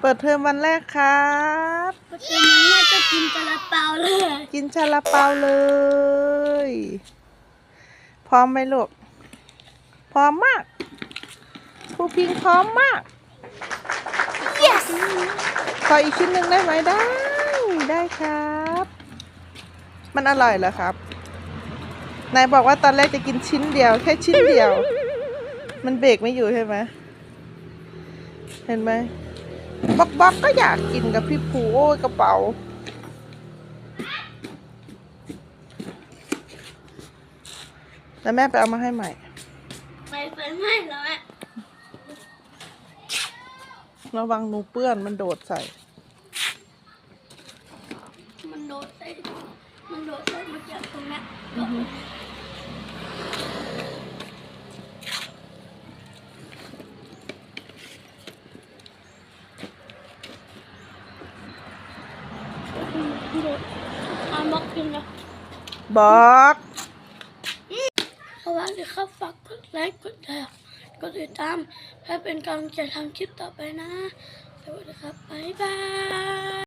เปิดเทอมวันแรกครับเพราะฉะนั้นแม่จะกินซาลาเปาเลย กินชาลาเปาเลย พร้อมไหมลูก พร้อมมากครูพิงพร้อมมาก yes ขออีกชิ้นหนึ่งได้ไหมได้ ได้ครับ มันอร่อยเหรอครับ นายบอกว่าตอนแรกจะกินชิ้นเดียว แค่ชิ้นเดียว มันเบรกไม่อยู่ใช่ไหม เห็นไหม บอกบอกก็อยากกินกับพี่ผูโอ้ยกระเป๋า แล้วแม่ไปเอามาให้ใหม่ ไปไฟไหม้แล้วแม่ระวังหนูเปื้อนมันโดดใส่ มันโดดใส่ มันโดดใส่มาจากตรงนี้โดดเอามากินนะบอกสวัสดีครับฝากกดไลค์กดแชร์กดติดตามให้เป็นกำลังใจทำคลิปต่อไปนะ สวัสดีครับ บ๊ายบาย